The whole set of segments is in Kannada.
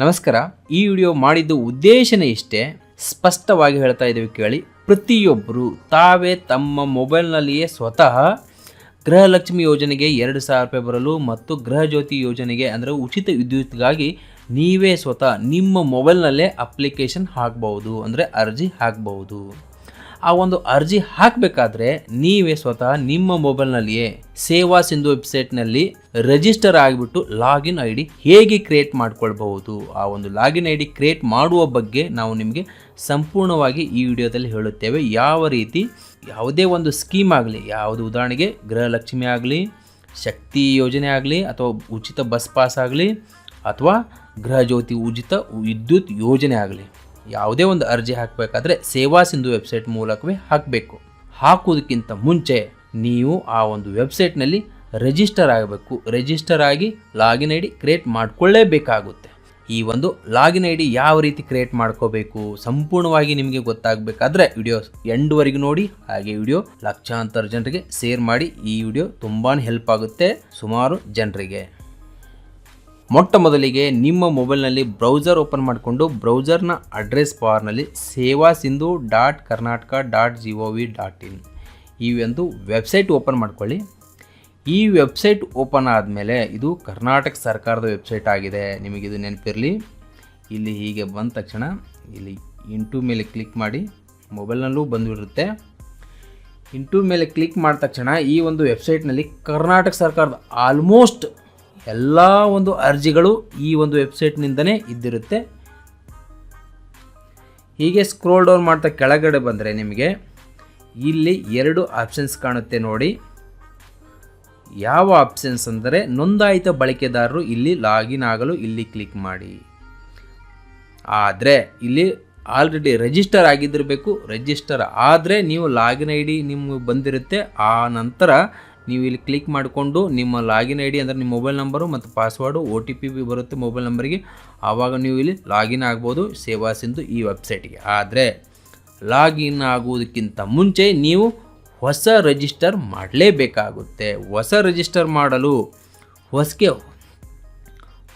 ನಮಸ್ಕಾರ. ಈ ವಿಡಿಯೋ ಮಾಡಿದ್ದು ಉದ್ದೇಶನೇ ಇಷ್ಟೇ. ಸ್ಪಷ್ಟವಾಗಿ ಹೇಳ್ತಾ ಇದ್ದೀವಿ ಕೇಳಿ. ಪ್ರತಿಯೊಬ್ಬರು ತಾವೇ ತಮ್ಮ ಮೊಬೈಲ್ನಲ್ಲಿಯೇ ಸ್ವತಃ ಗೃಹಲಕ್ಷ್ಮಿ ಯೋಜನೆಗೆ ಎರಡು ಸಾವಿರ ರೂಪಾಯಿ ಬರಲು ಮತ್ತು ಗೃಹ ಜ್ಯೋತಿ ಯೋಜನೆಗೆ ಅಂದರೆ ಉಚಿತ ವಿದ್ಯುತ್ಗಾಗಿ ನೀವೇ ಸ್ವತಃ ನಿಮ್ಮ ಮೊಬೈಲ್ನಲ್ಲೇ ಅಪ್ಲಿಕೇಶನ್ ಹಾಕ್ಬೋದು ಅಂದರೆ ಅರ್ಜಿ ಹಾಕ್ಬಹುದು. ಆ ಒಂದು ಅರ್ಜಿ ಹಾಕಬೇಕಾದ್ರೆ ನೀವೇ ಸ್ವತಃ ನಿಮ್ಮ ಮೊಬೈಲ್ನಲ್ಲಿಯೇ ಸೇವಾ ಸಿಂಧು ವೆಬ್ಸೈಟ್ನಲ್ಲಿ ರಿಜಿಸ್ಟರ್ ಆಗಿಬಿಟ್ಟು ಲಾಗಿನ್ ಐ ಡಿ ಹೇಗೆ ಕ್ರಿಯೇಟ್ ಮಾಡ್ಕೊಳ್ಬಹುದು. ಆ ಒಂದು ಲಾಗಿನ್ ಐ ಡಿ ಕ್ರಿಯೇಟ್ ಮಾಡುವ ಬಗ್ಗೆ ನಾವು ನಿಮಗೆ ಸಂಪೂರ್ಣವಾಗಿ ಈ ವಿಡಿಯೋದಲ್ಲಿ ಹೇಳುತ್ತೇವೆ. ಯಾವ ರೀತಿ ಯಾವುದೇ ಒಂದು ಸ್ಕೀಮ್ ಆಗಲಿ, ಯಾವುದು ಉದಾಹರಣೆಗೆ ಗೃಹಲಕ್ಷ್ಮಿ ಆಗಲಿ, ಶಕ್ತಿ ಯೋಜನೆ ಆಗಲಿ, ಅಥವಾ ಉಚಿತ ಬಸ್ ಪಾಸ್ ಆಗಲಿ, ಅಥವಾ ಗೃಹಜ್ಯೋತಿ ಉಚಿತ ವಿದ್ಯುತ್ ಯೋಜನೆ ಆಗಲಿ ಯಾವುದೇ ಒಂದು ಅರ್ಜಿ ಹಾಕಬೇಕಾದ್ರೆ ಸೇವಾ ಸಿಂಧು ವೆಬ್ಸೈಟ್ ಮೂಲಕವೇ ಹಾಕಬೇಕು. ಹಾಕುವುದಕ್ಕಿಂತ ಮುಂಚೆ ನೀವು ಆ ಒಂದು ವೆಬ್ಸೈಟ್ನಲ್ಲಿ ರಿಜಿಸ್ಟರ್ ಆಗಬೇಕು. ರಿಜಿಸ್ಟರ್ ಆಗಿ ಲಾಗಿನ್ ಐ ಡಿ ಕ್ರಿಯೇಟ್ ಮಾಡಿಕೊಳ್ಳೇಬೇಕಾಗುತ್ತೆ. ಈ ಒಂದು ಲಾಗಿನ್ ಐ ಡಿ ಯಾವ ರೀತಿ ಕ್ರಿಯೇಟ್ ಮಾಡ್ಕೋಬೇಕು ಸಂಪೂರ್ಣವಾಗಿ ನಿಮಗೆ ಗೊತ್ತಾಗಬೇಕಾದ್ರೆ ವಿಡಿಯೋ ಎಂಡ್ವರೆಗೂ ನೋಡಿ, ಹಾಗೆ ವಿಡಿಯೋ ಲಕ್ಷಾಂತರ ಜನರಿಗೆ ಶೇರ್ ಮಾಡಿ ಈ ವಿಡಿಯೋ ತುಂಬಾ ಹೆಲ್ಪ್ ಆಗುತ್ತೆ ಸುಮಾರು ಜನರಿಗೆ. ಮೊಟ್ಟ ಮೊದಲಿಗೆ ನಿಮ್ಮ ಮೊಬೈಲ್ನಲ್ಲಿ ಬ್ರೌಸರ್ ಓಪನ್ ಮಾಡಿಕೊಂಡು ಬ್ರೌಸರ್ನ ಅಡ್ರೆಸ್ ಬಾರ್ನಲ್ಲಿ Seva Sindhu dot Karnataka dot G O V dot in ಈ ಒಂದು ವೆಬ್ಸೈಟ್ ಓಪನ್ ಮಾಡ್ಕೊಳ್ಳಿ. ಈ ವೆಬ್ಸೈಟ್ ಓಪನ್ ಆದಮೇಲೆ ಇದು ಕರ್ನಾಟಕ ಸರ್ಕಾರದ ವೆಬ್ಸೈಟ್ ಆಗಿದೆ. ನಿಮಗಿದು ನೆನಪಿರಲಿ. ಇಲ್ಲಿ ಹೀಗೆ ಬಂದ ತಕ್ಷಣ ಇಲ್ಲಿ ಇಂಟು ಮೇಲೆ ಕ್ಲಿಕ್ ಮಾಡಿ. ಮೊಬೈಲ್ನಲ್ಲೂ ಬಂದುಬಿಡುತ್ತೆ. ಇಂಟು ಮೇಲೆ ಕ್ಲಿಕ್ ಮಾಡಿದ ತಕ್ಷಣ ಈ ಒಂದು ವೆಬ್ಸೈಟ್ನಲ್ಲಿ ಕರ್ನಾಟಕ ಸರ್ಕಾರದ ಆಲ್ಮೋಸ್ಟ್ ಎಲ್ಲ ಒಂದು ಅರ್ಜಿಗಳು ಈ ಒಂದು ವೆಬ್ಸೈಟ್ನಿಂದನೇ ಇದ್ದಿರುತ್ತೆ. ಹೀಗೆ ಸ್ಕ್ರೋಲ್ ಡೌನ್ ಮಾಡ್ತಾ ಕೆಳಗಡೆ ಬಂದರೆ ನಿಮಗೆ ಇಲ್ಲಿ ಎರಡು ಆಪ್ಷನ್ಸ್ ಕಾಣುತ್ತೆ ನೋಡಿ. ಯಾವ ಆಪ್ಷನ್ಸ್ ಅಂದರೆ ನೋಂದಾಯಿತ ಬಳಕೆದಾರರು ಇಲ್ಲಿ ಲಾಗಿನ್ ಆಗಲು ಇಲ್ಲಿ ಕ್ಲಿಕ್ ಮಾಡಿ. ಆದರೆ ಇಲ್ಲಿ ಆಲ್ರೆಡಿ ರಿಜಿಸ್ಟರ್ ಆಗಿದ್ದಿರಬೇಕು. ರಿಜಿಸ್ಟರ್ ಆದರೆ ನೀವು ಲಾಗಿನ್ ಐ ಡಿ ನಿಮ್ಗೆ ಬಂದಿರುತ್ತೆ. ಆ ನಂತರ ನೀವು ಇಲ್ಲಿ ಕ್ಲಿಕ್ ಮಾಡಿಕೊಂಡು ನಿಮ್ಮ ಲಾಗಿನ್ ಐ ಡಿ ಅಂದರೆ ನಿಮ್ಮ ಮೊಬೈಲ್ ನಂಬರು ಮತ್ತು password O T P B ಬರುತ್ತೆ ಮೊಬೈಲ್ ನಂಬರಿಗೆ ಆವಾಗ ನೀವು ಇಲ್ಲಿ ಲಾಗಿನ್ ಆಗ್ಬೋದು, ಸೇವಾ ಸಿಂಧು ಈ ವೆಬ್ಸೈಟ್ಗೆ ಆದರೆ ಲಾಗಿನ್ ಆಗುವುದಕ್ಕಿಂತ ಮುಂಚೆ ನೀವು ಹೊಸ ರಿಜಿಸ್ಟರ್ ಮಾಡಲೇಬೇಕಾಗುತ್ತೆ. ಹೊಸ ರಿಜಿಸ್ಟರ್ ಮಾಡಲು ಹೊಸಗೆ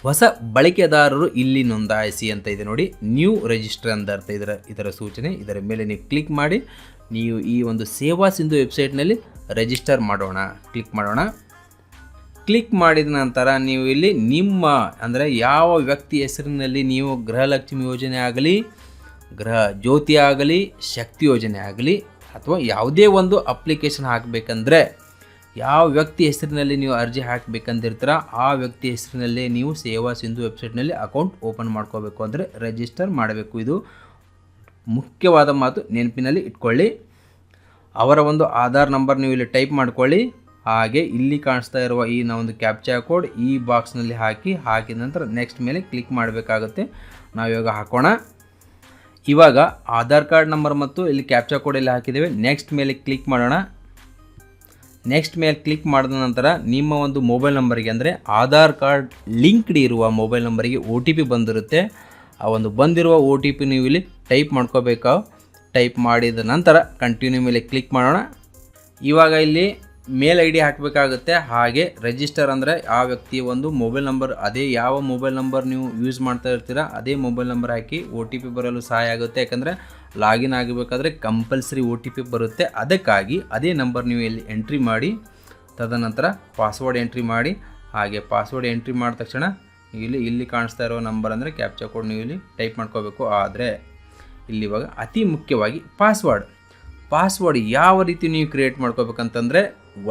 ಹೊಸ ಬಳಕೆದಾರರು ಇಲ್ಲಿ ನೋಂದಾಯಿಸಿ ಅಂತ ಇದೆ ನೋಡಿ. ನ್ಯೂ ರಿಜಿಸ್ಟರ್ ಅಂತ ಅರ್ಥ ಇದರ ಇದರ ಸೂಚನೆ. ಇದರ ಮೇಲೆ ನೀವು ಕ್ಲಿಕ್ ಮಾಡಿ ನೀವು ಈ ಒಂದು ಸೇವಾ ಸಿಂಧು ವೆಬ್ಸೈಟ್ನಲ್ಲಿ ರಿಜಿಸ್ಟರ್ ಮಾಡೋಣ, ಕ್ಲಿಕ್ ಮಾಡೋಣ. ಕ್ಲಿಕ್ ಮಾಡಿದ ನಂತರ ನೀವು ಇಲ್ಲಿ ನಿಮ್ಮ, ಅಂದರೆ ಯಾವ ವ್ಯಕ್ತಿ ಹೆಸರಿನಲ್ಲಿ ನೀವು ಗೃಹಲಕ್ಷ್ಮಿ ಯೋಜನೆ ಆಗಲಿ, ಗೃಹ ಜ್ಯೋತಿ ಆಗಲಿ, ಶಕ್ತಿ ಯೋಜನೆ ಆಗಲಿ, ಅಥವಾ ಯಾವುದೇ ಒಂದು ಅಪ್ಲಿಕೇಶನ್ ಹಾಕಬೇಕಂದ್ರೆ ಯಾವ ವ್ಯಕ್ತಿ ಹೆಸರಿನಲ್ಲಿ ನೀವು ಅರ್ಜಿ ಹಾಕಬೇಕಂದಿರ್ತೀರ ಆ ವ್ಯಕ್ತಿ ಹೆಸರಿನಲ್ಲೇ ನೀವು ಸೇವಾ ಸಿಂಧು ವೆಬ್ಸೈಟ್ನಲ್ಲಿ ಅಕೌಂಟ್ ಓಪನ್ ಮಾಡ್ಕೋಬೇಕು ಅಂದರೆ ರಿಜಿಸ್ಟರ್ ಮಾಡಬೇಕು. ಇದು ಮುಖ್ಯವಾದ ಮಾತು ನೆನಪಿನಲ್ಲಿ ಇಟ್ಕೊಳ್ಳಿ. ಅವರ ಒಂದು ಆಧಾರ್ ನಂಬರ್ ನೀವು ಇಲ್ಲಿ ಟೈಪ್ ಮಾಡ್ಕೊಳ್ಳಿ. ಹಾಗೆ ಇಲ್ಲಿ ಕಾಣಿಸ್ತಾ ಇರುವ ಈ ಒಂದು ಕ್ಯಾಪ್ಚಾ ಕೋಡ್ ಈ ಬಾಕ್ಸ್ನಲ್ಲಿ ಹಾಕಿ, ಹಾಕಿದ ನಂತರ ನೆಕ್ಸ್ಟ್ ಮೇಲೆ ಕ್ಲಿಕ್ ಮಾಡಬೇಕಾಗುತ್ತೆ. ನಾವು ಇವಾಗ ಹಾಕೋಣ. ಇವಾಗ ಆಧಾರ್ ಕಾರ್ಡ್ ನಂಬರ್ ಮತ್ತು ಇಲ್ಲಿ ಕ್ಯಾಪ್ಚಾ ಕೋಡ್ ಇಲ್ಲಿ ಹಾಕಿದ್ದೇವೆ? ನೆಕ್ಸ್ಟ್ ಮೇಲೆ ಕ್ಲಿಕ್ ಮಾಡೋಣ. ನೆಕ್ಸ್ಟ್ ಮೇಲೆ ಕ್ಲಿಕ್ ಮಾಡಿದ ನಂತರ ನಿಮ್ಮ ಒಂದು ಮೊಬೈಲ್ ನಂಬರಿಗೆ, ಅಂದರೆ ಆಧಾರ್ ಕಾರ್ಡ್ ಲಿಂಕ್ಡ್ ಇರುವ ಮೊಬೈಲ್ ನಂಬರಿಗೆ ಒ ಟಿ ಪಿ ಬಂದಿರುತ್ತೆ. ಆ ಒಂದು ಬಂದಿರುವ ಒ ಟಿ ಪಿ ನೀವು ಇಲ್ಲಿ ಟೈಪ್ ಮಾಡ್ಕೋಬೇಕು. ಟೈಪ್ ಮಾಡಿದ ನಂತರ ಕಂಟಿನ್ಯೂ ಮೇಲೆ ಕ್ಲಿಕ್ ಮಾಡೋಣ. ಇವಾಗ ಇಲ್ಲಿ ಮೇಲ್ ಐ ಡಿ ಹಾಕಬೇಕಾಗುತ್ತೆ. ಹಾಗೆ ರಿಜಿಸ್ಟರ್ ಅಂದರೆ ಆ ವ್ಯಕ್ತಿಯ ಒಂದು ಮೊಬೈಲ್ ನಂಬರ್ ಅದೇ ಯಾವ ಮೊಬೈಲ್ ನಂಬರ್ ನೀವು ಯೂಸ್ ಮಾಡ್ತಾ ಇರ್ತೀರ, ಅದೇ ಮೊಬೈಲ್ ನಂಬರ್ ಹಾಕಿ ಒ ಟಿ ಪಿ ಬರಲು ಸಹಾಯ ಆಗುತ್ತೆ. ಯಾಕಂದರೆ ಲಾಗಿನ್ ಆಗಬೇಕಾದ್ರೆ ಕಂಪಲ್ಸರಿ ಒ ಟಿ ಪಿ ಬರುತ್ತೆ. ಅದಕ್ಕಾಗಿ ಅದೇ ನಂಬರ್ ನೀವು ಇಲ್ಲಿ ಎಂಟ್ರಿ ಮಾಡಿ, ತದನಂತರ ಪಾಸ್ವರ್ಡ್ ಎಂಟ್ರಿ ಮಾಡಿ, ಹಾಗೆ ಪಾಸ್ವರ್ಡ್ ಎಂಟ್ರಿ ಮಾಡಿದ ತಕ್ಷಣ ಇಲ್ಲಿ ಇಲ್ಲಿ ಕಾಣಿಸ್ತಾ ಇರೋ ನಂಬರ್ ಅಂದರೆ ಕ್ಯಾಪ್ಚಾ ಕೋಡ್ ನೀವು ಇಲ್ಲಿ ಟೈಪ್ ಮಾಡ್ಕೋಬೇಕು. ಆದರೆ ಇಲ್ಲಿ ಇವಾಗ ಅತಿ ಮುಖ್ಯವಾಗಿ ಪಾಸ್ವರ್ಡ್ ಪಾಸ್ವರ್ಡ್ ಯಾವ ರೀತಿ ನೀವು ಕ್ರಿಯೇಟ್ ಮಾಡ್ಕೋಬೇಕಂತಂದರೆ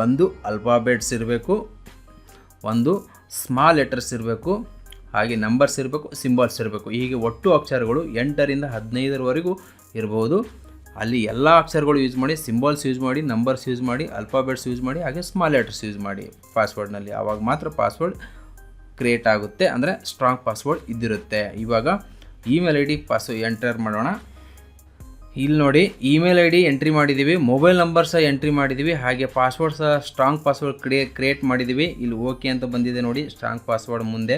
ಒಂದು ಅಲ್ಫಾಬೆಟ್ಸ್ ಇರಬೇಕು, ಒಂದು ಸ್ಮಾಲ್ ಲೆಟರ್ಸ್ ಇರಬೇಕು, ಹಾಗೆ ನಂಬರ್ಸ್ ಇರಬೇಕು ಸಿಂಬಲ್ಸ್ ಇರಬೇಕು. ಹೀಗೆ ಒಟ್ಟು ಅಕ್ಷರಗಳು ಎಂಟರಿಂದ ಹದಿನೈದರವರೆಗೂ ಇರಬಹುದು ಅಲ್ಲಿ ಎಲ್ಲ ಅಕ್ಷರಗಳು ಯೂಸ್ ಮಾಡಿ ಸಿಂಬಲ್ಸ್ ಯೂಸ್ ಮಾಡಿ ನಂಬರ್ಸ್ ಯೂಸ್ ಮಾಡಿ ಅಲ್ಫಾಬೆಟ್ಸ್ ಯೂಸ್ ಮಾಡಿ, ಹಾಗೆ ಸ್ಮಾಲ್ ಲೆಟರ್ಸ್ ಯೂಸ್ ಮಾಡಿ ಪಾಸ್ವರ್ಡ್ನಲ್ಲಿ ಆವಾಗ ಮಾತ್ರ ಪಾಸ್ವರ್ಡ್ ಕ್ರಿಯೇಟ್ ಆಗುತ್ತೆ, ಅಂದರೆ ಸ್ಟ್ರಾಂಗ್ ಪಾಸ್ವರ್ಡ್ ಇದ್ದಿರುತ್ತೆ. ಇವಾಗ email I D pass enter ಮಾಡೋಣ. ಇಲ್ಲಿ ನೋಡಿ ಇಮೇಲ್ ಐ ಡಿ ಎಂಟ್ರಿ ಮಾಡಿದ್ದೀವಿ ಮೊಬೈಲ್ ನಂಬರ್ ಸಹ ಎಂಟ್ರಿ ಮಾಡಿದ್ದೀವಿ ಹಾಗೆ ಪಾಸ್ವರ್ಡ್ ಸಹ ಸ್ಟ್ರಾಂಗ್ ಪಾಸ್ವರ್ಡ್ ಕ್ರಿಯೇ ಕ್ರಿಯೇಟ್ ಮಾಡಿದ್ದೀವಿ ಇಲ್ಲಿ ಓಕೆ ಅಂತ ಬಂದಿದೆ ನೋಡಿ ಸ್ಟ್ರಾಂಗ್ ಪಾಸ್ವರ್ಡ್ ಮುಂದೆ.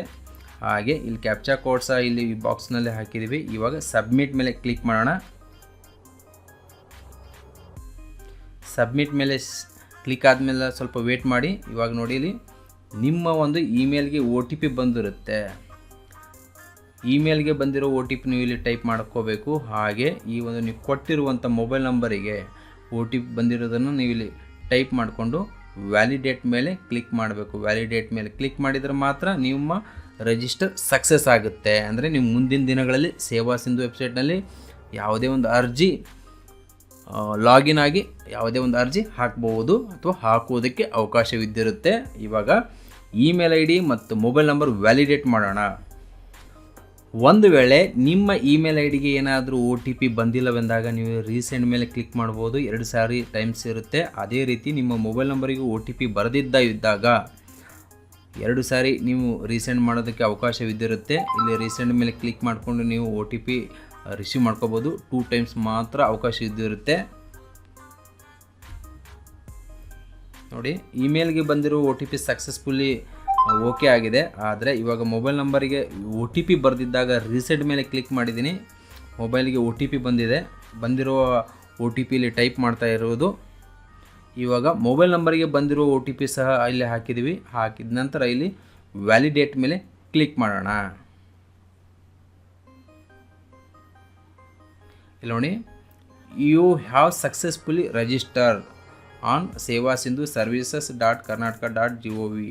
ಹಾಗೆ ಇಲ್ಲಿ ಕ್ಯಾಪ್ಚಾ ಕೋಡ್ ಸಹ ಇಲ್ಲಿ ಈ ಬಾಕ್ಸ್ನಲ್ಲಿ ಹಾಕಿದ್ದೀವಿ ಇವಾಗ ಸಬ್ಮಿಟ್ ಮೇಲೆ ಕ್ಲಿಕ್ ಮಾಡೋಣ. ಸಬ್ಮಿಟ್ ಮೇಲೆ ಕ್ಲಿಕ್ ಆದಮೇಲೆ ಸ್ವಲ್ಪ ವೇಟ್ ಮಾಡಿ. ಇವಾಗ ನೋಡಿ ಇಲ್ಲಿ. ನಿಮ್ಮ ಒಂದು ಇಮೇಲ್ಗೆ ಒ ಟಿ ಪಿ ಬಂದಿರುತ್ತೆ. ಇಮೇಲ್ಗೆ ಬಂದಿರೋ ಒ ಟಿ ಪಿ ನೀವು ಇಲ್ಲಿ ಟೈಪ್ ಮಾಡ್ಕೋಬೇಕು. ಹಾಗೆ ಈ ಒಂದು ನೀವು ಕೊಟ್ಟಿರುವಂಥ ಮೊಬೈಲ್ ನಂಬರಿಗೆ ಒ ಟಿ ಪಿ ಬಂದಿರೋದನ್ನು ನೀವು ಇಲ್ಲಿ ಟೈಪ್ ಮಾಡಿಕೊಂಡು ವ್ಯಾಲಿಡೇಟ್ ಮೇಲೆ ಕ್ಲಿಕ್ ಮಾಡಬೇಕು. ವ್ಯಾಲಿಡೇಟ್ ಮೇಲೆ ಕ್ಲಿಕ್ ಮಾಡಿದರೆ ಮಾತ್ರ ನಿಮ್ಮ ರಿಜಿಸ್ಟರ್ ಸಕ್ಸಸ್ ಆಗುತ್ತೆ. ಅಂದರೆ ನೀವು ಮುಂದಿನ ದಿನಗಳಲ್ಲಿ ಸೇವಾ ಸಿಂಧು ವೆಬ್ಸೈಟ್ನಲ್ಲಿ ಯಾವುದೇ ಒಂದು ಅರ್ಜಿ ಲಾಗಿನ್ ಆಗಿ ಯಾವುದೇ ಒಂದು ಅರ್ಜಿ ಹಾಕ್ಬೋದು ಅಥವಾ ಹಾಕುವುದಕ್ಕೆ ಅವಕಾಶವಿದ್ದಿರುತ್ತೆ. ಇವಾಗ ಇಮೇಲ್ ಐ ಡಿ ಮತ್ತು ಮೊಬೈಲ್ ನಂಬರ್ ವ್ಯಾಲಿಡೇಟ್ ಮಾಡೋಣ. ಒಂದು ವೇಳೆ ನಿಮ್ಮ ಇಮೇಲ್ ಐ ಡಿಗೆ ಏನಾದರೂ ಒ ಟಿ ಪಿ ಬಂದಿಲ್ಲವೆಂದಾಗ ನೀವು ರೀಸೆಂಟ್ ಮೇಲೆ ಕ್ಲಿಕ್ ಮಾಡ್ಬೋದು. ಎರಡು ಸಾರಿ ಟೈಮ್ಸ್ ಇರುತ್ತೆ. ಅದೇ ರೀತಿ ನಿಮ್ಮ ಮೊಬೈಲ್ ನಂಬರಿಗೂ ಒ ಟಿ ಪಿ ಬರೆದಿದ್ದ ಇದ್ದಾಗ ಎರಡು ಸಾರಿ ನೀವು ರೀಸೆಂಡ್ ಮಾಡೋದಕ್ಕೆ ಅವಕಾಶವಿದ್ದಿರುತ್ತೆ. ಇಲ್ಲಿ ರೀಸೆಂಟ್ ಮೇಲೆ ಕ್ಲಿಕ್ ಮಾಡಿಕೊಂಡು ನೀವು ಒ ಟಿ ಪಿ ರಿಸೀವ್ ಮಾಡ್ಕೋಬೋದು. ಟೂ ಟೈಮ್ಸ್ ಮಾತ್ರ ಅವಕಾಶ ಇದ್ದಿರುತ್ತೆ ನೋಡಿ ಇಮೇಲ್ಗೆ ಬಂದಿರೋ O T P successfully okay ಆಗಿದೆ. ಆದರೆ ಇವಾಗ ಮೊಬೈಲ್ ನಂಬರಿಗೆ ಒ ಟಿ ಪಿ ಬರೆದಿದ್ದಾಗ ರೀಸೆಂಟ್ ಮೇಲೆ ಕ್ಲಿಕ್ ಮಾಡಿದ್ದೀನಿ. ಮೊಬೈಲ್ಗೆ ಒ ಟಿ ಪಿ ಬಂದಿದೆ. ಬಂದಿರೋ ಒ ಟಿ ಪಿಲಿ ಟೈಪ್ ಮಾಡ್ತಾ ಇರುವುದು ಇವಾಗ ಮೊಬೈಲ್ ನಂಬರಿಗೆ ಬಂದಿರೋ ಒ ಟಿ ಪಿ ಸಹ ಇಲ್ಲಿ ಹಾಕಿದ್ದೀವಿ ಹಾಕಿದ ನಂತರ ಇಲ್ಲಿ ವ್ಯಾಲಿಡೇಟ್ ಮೇಲೆ ಕ್ಲಿಕ್ ಮಾಡೋಣ. ಇಲ್ಲಿ ನೋಡಿ you have successfully register on Seva Sindhu services dot Karnataka dot G O V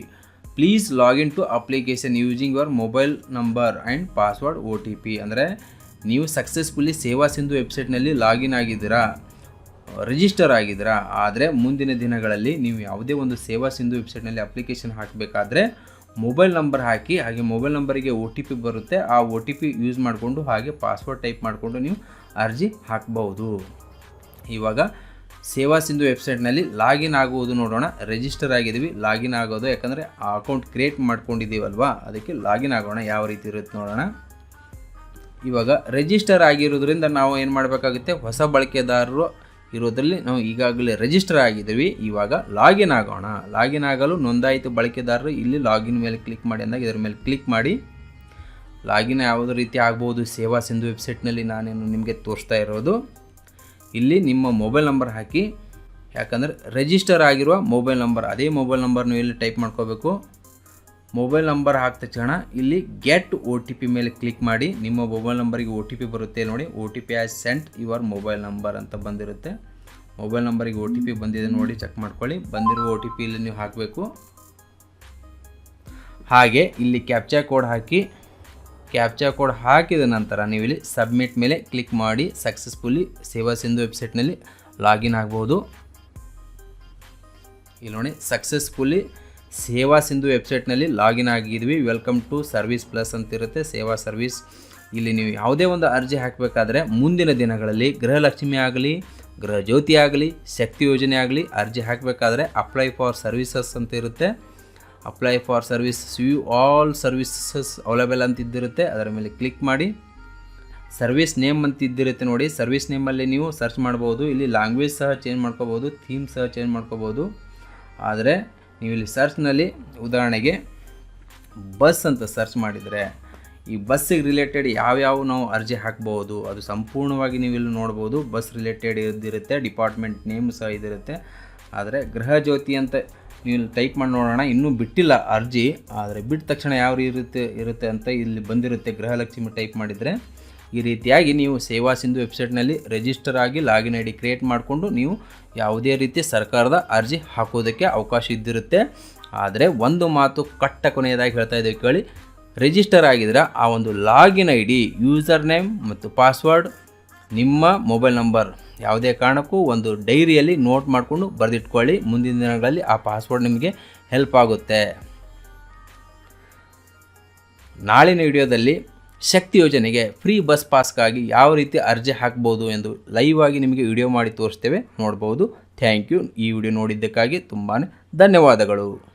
please login to application using your mobile number and password O T P ಅಂದರೆ ನೀವು ಸಕ್ಸಸ್ಫುಲಿ ಸೇವಾ ಸಿಂಧು ವೆಬ್ಸೈಟ್ನಲ್ಲಿ ಲಾಗಿನ್ ಆಗಿದ್ದೀರಾ? ರಿಜಿಸ್ಟರ್ ಆಗಿದ್ದೀರಾ? ಆದರೆ ಮುಂದಿನ ದಿನಗಳಲ್ಲಿ ನೀವು ಯಾವುದೇ ಒಂದು ಸೇವಾ ಸಿಂಧು ವೆಬ್ಸೈಟ್ನಲ್ಲಿ ಅಪ್ಲಿಕೇಶನ್ ಹಾಕಬೇಕಾದ್ರೆ ಮೊಬೈಲ್ ನಂಬರ್ ಹಾಕಿ, ಹಾಗೆ ಮೊಬೈಲ್ ನಂಬರಿಗೆ ಒ ಟಿ ಪಿ ಬರುತ್ತೆ. ಆ ಒ ಟಿ ಪಿ ಯೂಸ್ ಮಾಡಿಕೊಂಡು, ಹಾಗೆ ಪಾಸ್ವರ್ಡ್ ಟೈಪ್ ಮಾಡಿಕೊಂಡು ನೀವು ಅರ್ಜಿ ಹಾಕ್ಬೋದು ಇವಾಗ ಸೇವಾ ಸಿಂಧು ವೆಬ್ಸೈಟ್ನಲ್ಲಿ ಲಾಗಿನ್ ಆಗುವುದು ನೋಡೋಣ. ರಿಜಿಸ್ಟರ್ ಆಗಿದ್ದೀವಿ, ಲಾಗಿನ್ ಆಗೋದು. ಯಾಕಂದರೆ ಆ ಅಕೌಂಟ್ ಕ್ರಿಯೇಟ್ ಮಾಡ್ಕೊಂಡಿದ್ದೀವಲ್ವಾ? ಅದಕ್ಕೆ ಲಾಗಿನ್ ಆಗೋಣ, ಯಾವ ರೀತಿ ಇರುತ್ತೆ ನೋಡೋಣ. ಇವಾಗ ರಿಜಿಸ್ಟರ್ ಆಗಿರೋದ್ರಿಂದ ನಾವು ಏನು ಮಾಡಬೇಕಾಗುತ್ತೆ? ಹೊಸ ಬಳಕೆದಾರರು ಇರೋದ್ರಲ್ಲಿ ನಾವು ಈಗಾಗಲೇ ರಿಜಿಸ್ಟರ್ ಆಗಿದ್ದೀವಿ. ಇವಾಗ ಲಾಗಿನ್ ಆಗೋಣ. ಲಾಗಿನ್ ಆಗಲು ನೋಂದಾಯಿತು ಬಳಕೆದಾರರು ಇಲ್ಲಿ ಲಾಗಿನ್ ಮೇಲೆ ಕ್ಲಿಕ್ ಮಾಡಿ ಅಂದಾಗ ಇದರ ಮೇಲೆ ಕ್ಲಿಕ್ ಮಾಡಿ. ಲಾಗಿನ್ ಯಾವುದೇ ರೀತಿ ಆಗ್ಬೋದು? ಸೇವಾ ಸಿಂಧು ವೆಬ್ಸೈಟ್ನಲ್ಲಿ ನಾನೇನು ನಿಮಗೆ ತೋರಿಸ್ತಾ ಇರೋದು. ಇಲ್ಲಿ ನಿಮ್ಮ ಮೊಬೈಲ್ ನಂಬರ್ ಹಾಕಿ, ಯಾಕಂದರೆ ರಿಜಿಸ್ಟರ್ ಆಗಿರುವ ಮೊಬೈಲ್ ನಂಬರ್ ಅದೇ ಮೊಬೈಲ್ ನಂಬರ್ ನೀವು ಇಲ್ಲಿ ಟೈಪ್ ಮಾಡ್ಕೋಬೇಕು. ಮೊಬೈಲ್ ನಂಬರ್ ಹಾಕಿದ ತಕ್ಷಣ ಇಲ್ಲಿ ಗೆಟ್ ಒ ಟಿ ಪಿ ಮೇಲೆ ಕ್ಲಿಕ್ ಮಾಡಿ, ನಿಮ್ಮ ಮೊಬೈಲ್ ನಂಬರಿಗೆ ಒ ಟಿ ಪಿ ಬರುತ್ತೆ ನೋಡಿ. O T P as sent your mobile number ಅಂತ ಬಂದಿರುತ್ತೆ. ಮೊಬೈಲ್ ನಂಬರಿಗೆ ಒ ಟಿ ಪಿ ಬಂದಿದೆ ನೋಡಿ ಚೆಕ್ ಮಾಡ್ಕೊಳ್ಳಿ. ಬಂದಿರುವ ಒ ಟಿ ಪಿ ಇಲ್ಲಿ ನೀವು ಹಾಕಬೇಕು. ಹಾಗೆ ಇಲ್ಲಿ ಕ್ಯಾಪ್ಚಾ ಕೋಡ್ ಹಾಕಿ ಕ್ಯಾಪ್ಚಾ ಕೋಡ್ ಹಾಕಿದ ನಂತರ ನೀವು ಇಲ್ಲಿ ಸಬ್ಮಿಟ್ ಮೇಲೆ ಕ್ಲಿಕ್ ಮಾಡಿ ಸಕ್ಸಸ್ಫುಲಿ ಸೇವಾ ಸಿಂಧು ವೆಬ್ಸೈಟ್ನಲ್ಲಿ ಲಾಗಿನ್ ಆಗ್ಬೋದು. ಇಲ್ಲಿ ನೋಡಿ ಸಕ್ಸಸ್ಫುಲಿ ಸೇವಾ ಸಿಂಧು ವೆಬ್ಸೈಟ್ನಲ್ಲಿ ಲಾಗಿನ್ ಆಗಿದ್ವಿ. ವೆಲ್ಕಮ್ ಟು ಸರ್ವಿಸ್ ಪ್ಲಸ್ ಅಂತಿರುತ್ತೆ ಸೇವಾ ಸರ್ವಿಸ್. ಇಲ್ಲಿ ನೀವು ಯಾವುದೇ ಒಂದು ಅರ್ಜಿ ಹಾಕಬೇಕಾದ್ರೆ ಮುಂದಿನ ದಿನಗಳಲ್ಲಿ ಗೃಹಲಕ್ಷ್ಮಿ ಆಗಲಿ ಗೃಹ ಜ್ಯೋತಿ ಆಗಲಿ, ಶಕ್ತಿ ಯೋಜನೆ ಆಗಲಿ ಅರ್ಜಿ ಹಾಕಬೇಕಾದ್ರೆ ಅಪ್ಲೈ ಫಾರ್ ಸರ್ವಿಸಸ್ ಅಂತ ಇರುತ್ತೆ apply for service view all services available ಅಂತ ಇದ್ದಿರುತ್ತೆ ಅದರ ಮೇಲೆ ಕ್ಲಿಕ್ ಮಾಡಿ. ಸರ್ವಿಸ್ ನೇಮ್ ಅಂತ ಇದ್ದಿರುತ್ತೆ ನೋಡಿ ಸರ್ವಿಸ್ ನೇಮಲ್ಲಿ ನೀವು ಸರ್ಚ್ ಮಾಡ್ಬೋದು. ಇಲ್ಲಿ ಲ್ಯಾಂಗ್ವೇಜ್ ಸಹ ಚೇಂಜ್ ಮಾಡ್ಕೋಬೋದು. ಥೀಮ್ ಸಹ ಚೇಂಜ್ ಮಾಡ್ಕೋಬೋದು. ಆದರೆ ನೀವು ಇಲ್ಲಿ ಸರ್ಚ್ನಲ್ಲಿ ಉದಾಹರಣೆಗೆ ಬಸ್ ಅಂತ ಸರ್ಚ್ ಮಾಡಿದರೆ, ಈ ಬಸ್ಸಿಗೆ ರಿಲೇಟೆಡ್ ಯಾವ್ಯಾವ ನಾವು ಅರ್ಜಿ ಹಾಕ್ಬೋದು, ಅದು ಸಂಪೂರ್ಣವಾಗಿ ನೀವು ಇಲ್ಲಿ ನೋಡ್ಬೋದು. ಬಸ್ ರಿಲೇಟೆಡ್ ಇದ್ದಿರುತ್ತೆ. ಡಿಪಾರ್ಟ್ಮೆಂಟ್ ನೇಮ್ ಸಹ ಇದಿರುತ್ತೆ ಆದರೆ ಗೃಹ ಜ್ಯೋತಿ ಅಂತ ಇಲ್ಲಿ ಟೈಪ್ ಮಾಡಿ ನೋಡೋಣ. ಇನ್ನೂ ಬಿಟ್ಟಿಲ್ಲ ಅರ್ಜಿ. ಆದರೆ ಬಿಟ್ಟ ತಕ್ಷಣ ಯಾವ ಇರುತ್ತೆ ಇರುತ್ತೆ ಅಂತ ಇಲ್ಲಿ ಬಂದಿರುತ್ತೆ. ಗೃಹಲಕ್ಷ್ಮಿ ಟೈಪ್ ಮಾಡಿದರೆ ಈ ರೀತಿಯಾಗಿ ನೀವು ಸೇವಾ ಸಿಂಧು ವೆಬ್ಸೈಟ್ನಲ್ಲಿ ರಿಜಿಸ್ಟರ್ ಆಗಿ ಲಾಗಿನ್ ಐ ಡಿ ಕ್ರಿಯೇಟ್ ಮಾಡಿಕೊಂಡು ನೀವು ಯಾವುದೇ ರೀತಿ ಸರ್ಕಾರದ ಅರ್ಜಿ ಹಾಕೋದಕ್ಕೆ ಅವಕಾಶ ಇದ್ದಿರುತ್ತೆ. ಆದರೆ ಒಂದು ಮಾತು ಕಟ್ಟ ಕೊನೆಯದಾಗಿ ಹೇಳ್ತಾ ಇದ್ದೇವೆ ಕೇಳಿ. ರಿಜಿಸ್ಟರ್ ಆಗಿದ್ರೆ ಆ ಒಂದು login I D user name ಮತ್ತು ಪಾಸ್ವರ್ಡ್, ನಿಮ್ಮ ಮೊಬೈಲ್ ನಂಬರ್. ಯಾವುದೇ ಕಾರಣಕ್ಕೂ ಒಂದು ಡೈರಿಯಲ್ಲಿ ನೋಟ್ ಮಾಡಿಕೊಂಡು ಬರೆದಿಟ್ಕೊಳ್ಳಿ. ಮುಂದಿನ ದಿನಗಳಲ್ಲಿ ಆ ಪಾಸ್ವರ್ಡ್ ನಿಮಗೆ ಹೆಲ್ಪ್ ಆಗುತ್ತೆ. ನಾಳಿನ ವಿಡಿಯೋದಲ್ಲಿ ಶಕ್ತಿ ಯೋಜನೆಗೆ ಫ್ರೀ ಬಸ್ ಪಾಸ್ಗಾಗಿ ಯಾವ ರೀತಿ ಅರ್ಜಿ ಹಾಕ್ಬೋದು ಎಂದು ಲೈವ್ ಆಗಿ ನಿಮಗೆ ವಿಡಿಯೋ ಮಾಡಿ ತೋರಿಸ್ತೇವೆ ನೋಡ್ಬೋದು. ಥ್ಯಾಂಕ್ ಯು ಈ ವಿಡಿಯೋ ನೋಡಿದ್ದಕ್ಕಾಗಿ ತುಂಬಾ ಧನ್ಯವಾದಗಳು.